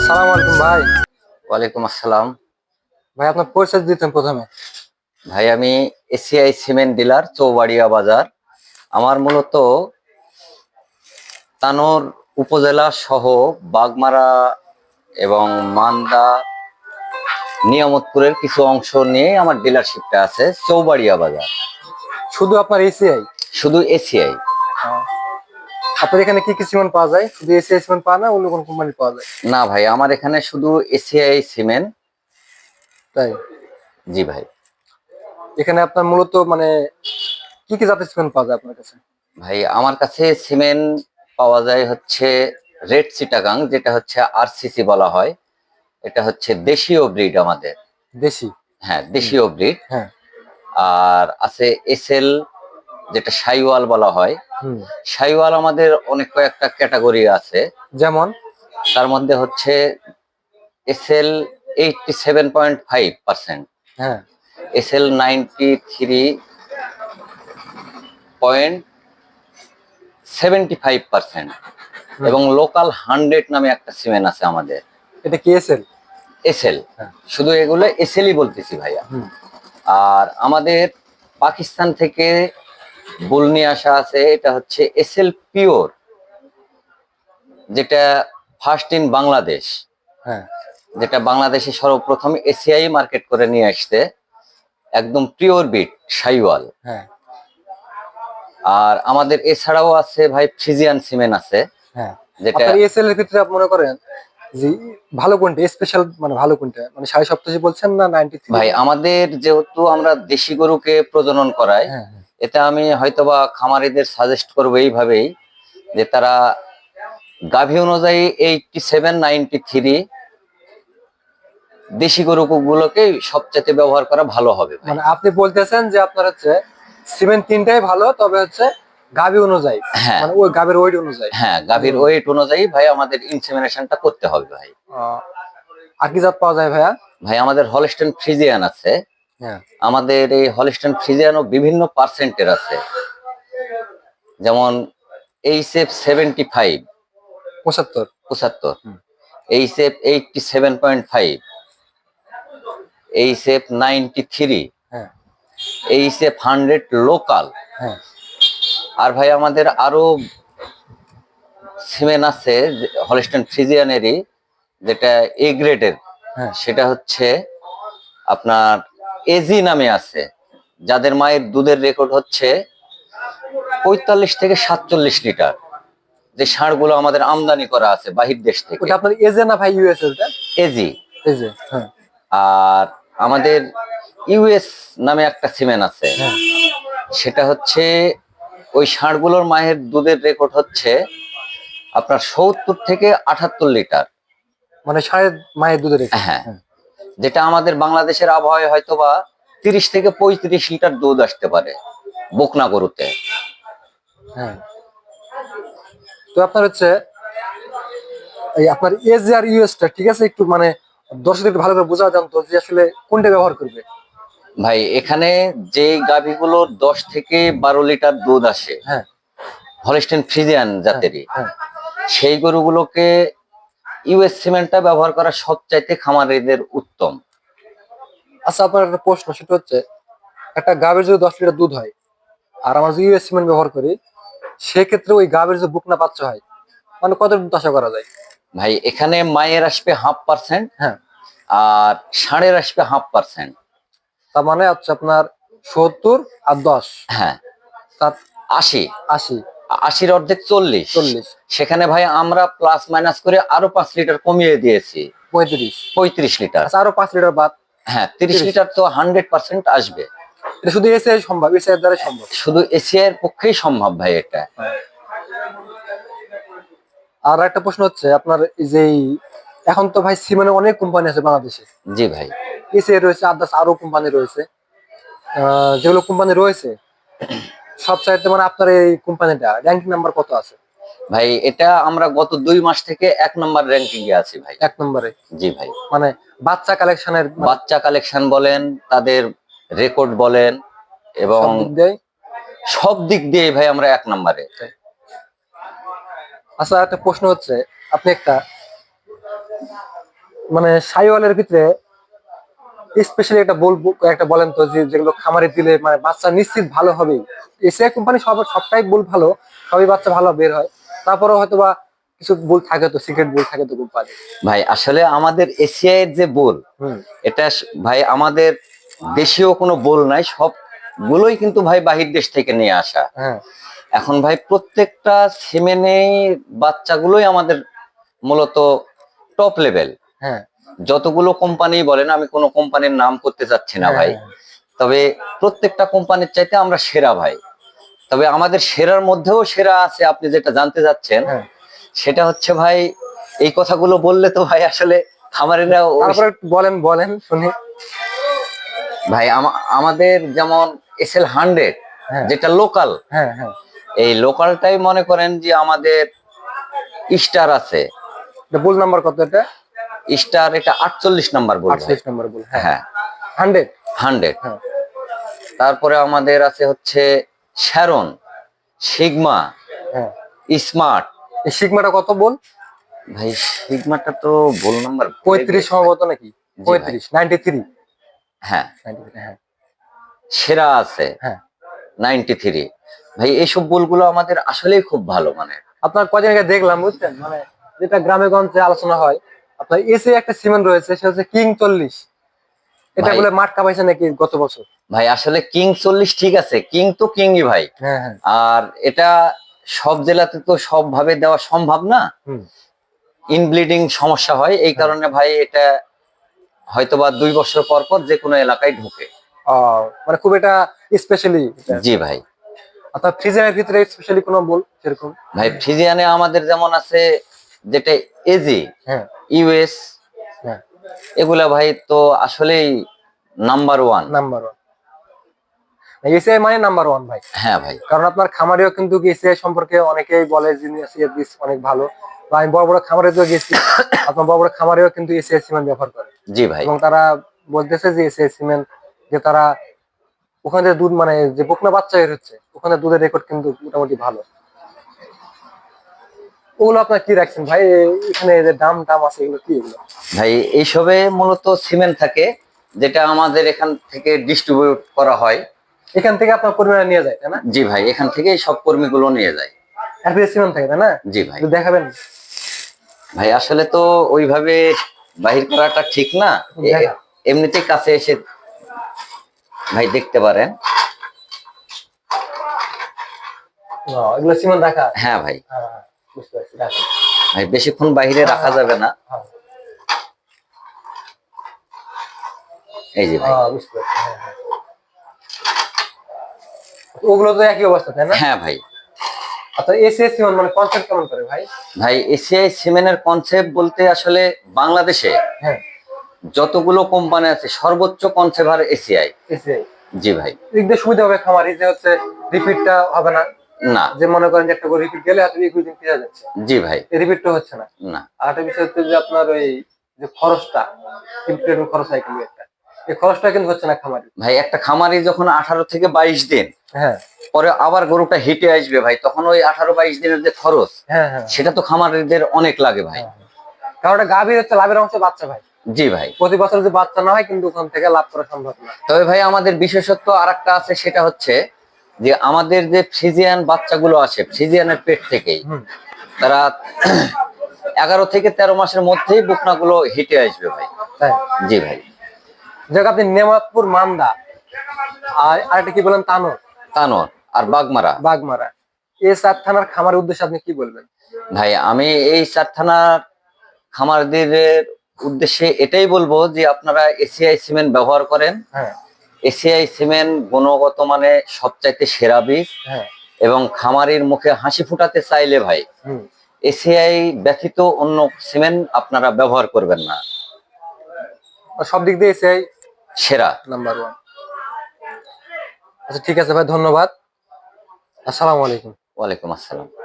আসসালামু আলাইকুম ভাই। ওয়ালাইকুম আসসালাম। ভাই আপনার পরিচয় দিতেন প্রথমে। ভাই আমি এসিআই সিমেন্ট ডিলার চৌবাড়িয়া বাজার। আমার মূলত তানোর উপজেলা সহ বাগমারা এবং মান্দা নিয়ামতপুরের কিছু অংশ নিয়ে আমার ডিলারশিপটা আছে চৌবাড়িয়া বাজার। শুধু আপনার এসিআই? শুধু এসিআই। আপনার এখানে কি কি সিমেন্ট পাওয়া যায়? শুধু এসিআই সিমেন্ট পাওয়া না অন্য কোন কোম্পানি পাওয়া যায়? না ভাই আমার এখানে শুধু এসিআই সিমেন্ট। তাই? জি ভাই। এখানে আপনার মূলত মানে কি কি জাতের সিমেন্ট পাওয়া যায় আপনার কাছে? ভাই আমার কাছে সিমেন্ট পাওয়া যায় হচ্ছে রেড সিটাগাং যেটা হচ্ছে আরসিসি বলা হয়। এটা হচ্ছে দেশীয় ব্রিড আমাদের। দেশি? হ্যাঁ দেশীয় ব্রিড। হ্যাঁ। আর আছে এসএল যেটা সাইওয়াল বলা হয়। সাইওয়াল আমাদের অনেক কয়েকটা ক্যাটাগরি আছে। যেমন? তার মধ্যে হচ্ছে SL eighty seven point five percent হ্যাঁ। SL ninety three point seventy five percent এবং লোকাল হান্ড্রেড নামে একটা সিমেন্ট আছে আমাদের। এটা কি এসএল? এসএল। হ্যাঁ। শুধু এগুলো এসএলই বলতেছি ভাইয়া। আর আমাদের পাকিস্তান থেকে বুল নিয়ে আসা আছে এটা হচ্ছে এসএল পিওর যেটা ফার্স্ট ইন বাংলাদেশ হ্যাঁ। যেটা বাংলাদেশে সর্বপ্রথম এসিআই মার্কেট করে নিয়ে আসতে একদম পিওর বিট সাইওয়াল। হ্যাঁ। আর আমাদের এছাড়াও আছে ভাই ফ্রিজিয়ান সিমেন্ট আছে হ্যাঁ। যেটা এসএল এর ভিতরে আপনি মনে করেন যে ভালো কোনটা স্পেশাল মানে ভালো কোনটা মানে সাড়ে সপ্তাহে বলছেন না নাইনটি ভাই আমাদের যেহেতু আমরা দেশি গরুকে প্রজনন করাই হ্যাঁ হ্যাঁ। এটা আমি হয়তোবা খামারিদের সাজেস্ট করব এইভাবেই যে তারা গাভী অনুযায়ী এইটটি সেভেন নাইনটি থ্রি দেশি গরুগুলোকে সবচেয়ে ব্যবহার করা ভালো হবে। মানে আপনি বলতেছেন যে আপনার হচ্ছে সিমেন্ট তিনটাই ভালো তবে হচ্ছে গাভী অনুযায়ী। হ্যাঁ। মানে ওই গাভীর ওয়েট অনুযায়ী। হ্যাঁ গাভীর ওয়েট অনুযায়ী ভাই আমাদের ইনসেমিনেশনটা করতে হবে ভাই। আর কি জাত পাওয়া যায় ভাইয়া? ভাই আমাদের হলস্টেন ফ্রিজিয়ান আছে। আমাদের এই হলিস্টান ফ্রিজিয়ানও বিভিন্ন পার্সেন্টের আছে। যেমন এইচ এফ সেভেন্টি ফাইভ। পঁচাত্তর। পঁচাত্তর। H F eighty seven point five. H F ninety three. হ্যাঁ। H F hundred local. হ্যাঁ। আর ভাই আমাদের আরও সিমেন্ট আছে হলিস্টান ফ্রিজিয়ানেরই যেটা এ গ্রেডের। হ্যাঁ। সেটা হচ্ছে আপনার এজি নামে আছে যাদের মায়ের দুধের রেকর্ড হচ্ছে পঁয়তাল্লিশ থেকে সাতচল্লিশ লিটার। যে ষাঁড়গুলো আমাদের আমদানি করা আছে বাহির দেশ থেকে। ওটা আপনার এজে না ভাই ইউএস ওটা? এজি এজে হ্যাঁ। আর আমাদের ইউএস নামে একটা সিমেন্ট আছে। হ্যাঁ। সেটা হচ্ছে ওই ষাঁড়গুলোর মায়ের দুধের রেকর্ড হচ্ছে আপনার সত্তর থেকে আটাত্তর লিটার। মানে সাড়ে মায়ের দুধের হ্যাঁ। যেটা আমাদের বাংলাদেশের আবহাওয়ায় হয়তো বা তিরিশ থেকে পঁয়ত্রিশ লিটার দুধ আসতে পারে বকনা গরুতে। হ্যাঁ। তো আপনার হচ্ছে এই আপনার এজে আর ইউএসটা ঠিক আছে? একটু মানে দর্শকদের একটু ভালো করে বোঝা জানতো যে আসলে কোনটা ব্যবহার করবে। ভাই এখানে যে গাভীগুলো দশ থেকে বারো লিটার দুধ আসে হ্যাঁ। হলিস্টেন ফ্রিজিয়ান জাতেরই হ্যাঁ। সেই গরুগুলোকে ইউএস সিমেন্টটা ব্যবহার করা সবচাইতে খামারিদের উত্তম। আচ্ছা আপনার একটা প্রশ্ন সেটা হচ্ছে একটা গাভীর যদি দশ লিটার দুধ হয় আর আমরা যদি ইউএস সিমেন্ট ব্যবহার করি সেক্ষেত্রে ওই গাভীর যে বুক না বাচ্চা হয় মানে কত দুধ আশা করা যায়? ভাই এখানে মায়ের আসবে হাফ পার্সেন্ট হ্যাঁ। আর ষাঁড়ের আসবে হাফ পার্সেন্ট। তার মানে হচ্ছে আপনার সত্তর আর দশ। হ্যাঁ। তার আশি। আশি। আশির অর্ধেক চল্লিশ। চল্লিশ। সেখানে ভাই আমরা প্লাস মাইনাস করে আরও পাঁচ লিটার কমিয়ে দিয়েছি। পঁয়ত্রিশ। পঁয়ত্রিশ লিটার আচ্ছা আরও পাঁচ লিটার বাদ। হ্যাঁ তিরিশ লিটার তো হান্ড্রেড পার্সেন্ট আসবে। এটা শুধু এসে সম্ভব? এসে দ্বারা সম্ভব? শুধু এশিয়ার পক্ষেই সম্ভব ভাই এটা। আর একটা প্রশ্ন হচ্ছে আপনার এই যে এখন তো ভাই সিমেন্টের অনেক কোম্পানি আছে বাংলাদেশে। জি ভাই। এসে রয়েছে আদার্স আরও কোম্পানি রয়েছে। আহ, যেগুলো কোম্পানি রয়েছে সব চাইতে মানে আপনার এই কোম্পানিটা র্যাঙ্কিং নাম্বার কত আছে? ভাই এটা আমরা গত দুই মাস থেকে এক নম্বর র্যাঙ্কিং এ আছি ভাই। এক নম্বরে? জি ভাই। মানে বাচ্চা কালেকশনের বাচ্চা কালেকশন বলেন তাদের রেকর্ড বলেন এবং সব দিক দিয়ে ভাই আমরা এক নম্বরে। আচ্ছা একটা প্রশ্ন হচ্ছে আপনি একটা মানে সাইওয়ালের ভিতরে স্পেশালি একটা বলব একটা বলেন তো যে যেগুলো খামারে দিলে মানে বাচ্চা নিশ্চিত ভালো হবে। এসিআই কোম্পানি সব সবটাই বল ভালো সবই বাচ্চা ভালো বের হয়। তারপরেও হয়তো বা কিছু বল থাকে তো সিক্রেট বল থাকে তো কোম্পানি ভাই আসলে আমাদের এশিয়া এর যে বোল এটা ভাই আমাদের দেশীয় কোনো বোল নাই সবগুলোই কিন্তু ভাই বাহির দেশ থেকে নিয়ে আসা। হ্যাঁ। এখন ভাই প্রত্যেকটা সিমেনে বাচ্চাগুলোই আমাদের মূলত টপ লেভেল হ্যাঁ। যতগুলো কোম্পানি বলেন আমি কোনো কোম্পানির নাম করতে চাচ্ছি না ভাই। হ্যাঁ, তবে প্রত্যেকটা কোম্পানির চাইতে আমরা সেরা ভাই। তবে আমাদের সেরার মধ্যেও সেরা আছে আপনি যেটা জানতে চাচ্ছেন হ্যাঁ। সেটা হচ্ছে ভাই এই কথাগুলো বললে তো ভাই আসলে খামারিরা বলেন বলেন শুনি। ভাই আমা- আমাদের যেমন এস এল হান্ড্রেড হ্যাঁ। যেটা লোকাল হ্যাঁ হ্যাঁ। এই লোকালটাই মনে করেন যে আমাদের স্টার আছে। বল নাম্বার কত এটা? স্টার এটা আটচল্লিশ নাম্বার বলবে। আটচল্লিশ নাম্বার বল হ্যাঁ। হান্ড্রেড? হান্ড্রেড। হ্যাঁ। তারপরে আমাদের আছে হচ্ছে শ্যারন সিগমা হ্যাঁ। স্মার্ট। এই সিগমাটা কত বল? ভাই সিগমাটা তো ভুল নাম্বার পঁয়ত্রিশ সম্ভবত নাকি? পঁয়ত্রিশ নাইনটি থ্রি হ্যাঁ হ্যাঁ। সেরা আছে। হ্যাঁ। নাইনটি থ্রি ভাই এইসব বলগুলো আমাদের আসলেই খুব ভালো মানে। আপনার কদিন আগে দেখলাম বুঝছেন? মানে যেটা গ্রামে গঞ্জে আলোচনা হয় আপনার এসে একটা সিমেন্ট রয়েছে সেটা হচ্ছে কিং চল্লিশ। এটা বলে মাঠ কামাইছে নাকি গত বছর? ভাই আসলে কিং চল্লিশ ঠিক আছে কিং তো কিংই ভাই। হ্যাঁ হ্যাঁ। আর এটা সব জেলাতে তো সব ভাবে দেওয়া সম্ভব না। ইনব্লিডিং সমস্যা হয় এই কারণে ভাই এটা হয়তোবা দুই বছর পর পর যে কোনো এলাকায় ঢোকে। মানে খুব এটা স্পেশালি জি ভাই। অর্থাৎ ফ্রিজের ভিতরে স্পেশালি কোনো বল সেরকম? ভাই ফ্রিজিয়ানে আমাদের যেমন আছে যেটা এজি হ্যাঁ। ইউএস হ্যাঁ। এগুলা ভাই তো আসলেই number one number one ACI মানে নাম্বার ওয়ান ভাই। হ্যাঁ ভাই। কারণ আপনার খামারেও কিন্তু এসিআই সম্পর্কে অনেকেই বলে যে বীজ অনেক ভালো। বা আমি বড় বড় খামারে তো গেছি আপনার বড় বড় খামারেও কিন্তু এসিআই সিমেন্ট ব্যবহার করে। জি ভাই। এবং তারা বলতেছে যে এসিআই সিমেন্ট যে তারা ওখানে দুধ মানে যে বকনা বাচ্চা হচ্ছে ওখানে দুধের রেকর্ড কিন্তু মোটামুটি ভালো। ওগুলো আপনার কি রাখছেন? ভাই এখানে যে দাম দাম আছে এগুলো কি এগুলো? ভাই এইসবে মূলত সিমেন্ট থাকে যেটা আমাদের এখান থেকে ডিস্ট্রিবিউট করা হয়। এখান থেকে আপনার পরিমাণে নিয়ে যায় তাই না? জি ভাই এখান থেকেই সব কর্মীগুলো নিয়ে যায়। এরপরে সিমেন্ট থাকে তাই না? জি ভাই। দেখাবেন। ভাই আসলে তো ওইভাবে বাহির করাটা ঠিক না। এমনিতেই কাছে এসে ভাই দেখতে পারেন। এগুলো সিমেন্ট রাখা? হ্যাঁ ভাই। হ্যাঁ, বুঝতে পারছি রাখা। বেশিক্ষণ বাইরে রাখা যাবে না। হ্যাঁ। এই যে ভাই। হ্যাঁ, বুঝতে পারছি হ্যাঁ, হ্যাঁ। ওগুলো তো একই অবস্থা তাই না? হ্যাঁ ভাই। আচ্ছা এসিএস সিমেন্ট মানে কনসেপ্ট কেমন করে ভাই? ভাই এসিআই সিমেন্টের কনসেপ্ট বলতে আসলে বাংলাদেশে হ্যাঁ। যতগুলো কোম্পানি আছে সর্বোচ্চ কনসেপ্ট আর এসিআই। এসিআই। জি ভাই। দিক দিয়ে সুবিধা হবে খামারি যে হচ্ছে রিপিটটা হবে না। না। যে মনে করেন যে একটা করে রিপিট গেলে হয়তো একুশ দিন পেয়ে যাচ্ছে। জি ভাই। এই রিপিটটা হচ্ছে না। না। আর বিষয় হচ্ছে যে আপনার ওই যে খরচটা ইনক্লুডিং খরচ হয় কিন্তু একটা। এই খরচটা কিন্তু হচ্ছে না খামারি। ভাই একটা খামারি যখন আঠারো থেকে বাইশ দিন হ্যাঁ। পরে আবার গরুটা হিটে আসবে ভাই তখন ওই আঠারো বাইশ দিনের যে খরচ হ্যাঁ হ্যাঁ। সেটা তো খামারিদের অনেক লাগে ভাই। কারণ ওটা গাভীর হচ্ছে লাভের অংশ বাচ্চা ভাই। জি ভাই। প্রতি বছর যদি বাচ্চা না হয় কিন্তু ওখান থেকে লাভ করা সম্ভব না। তবে ভাই আমাদের বিশেষত্ব আর একটা আছে সেটা হচ্ছে যে আমাদের যে ফ্রিজিয়ান বাচ্চাগুলো আসে ফ্রিজিয়ানের পেট থেকেই তারা এগারো থেকে তেরো মাসের মধ্যেই বুকনাগুলো হিটে আসবে ভাই। জি ভাই। যাক আপনি নেমাতপুর মান্দা আর আরেকটা কি বলেন তানোর? তানোর আর বাগমারা। বাগমারা। এই চার থানার খামারের উদ্দেশ্যে আপনি কি বলবেন? ভাই আমি এই চার থানার খামারদের উদ্দেশ্যে এটাই বলব যে আপনারা এসিআই সিমেন্ট ব্যবহার করেন। হ্যাঁ। এসিআই সিমেন্ট গুণগত মানে সবচাইতে সেরা বীজ। হ্যাঁ। এবং খামারির মুখে হাসি ফুটাতে চাইলে ভাই এসিআই ব্যতীত অন্য সিমেন্ট আপনারা ব্যবহার করবেন না। সব দিক দিয়ে এসে সেরা। Number one. আচ্ছা ঠিক আছে ভাই ধন্যবাদ। আসসালামু আলাইকুম। ওয়ালাইকুম আসসালাম।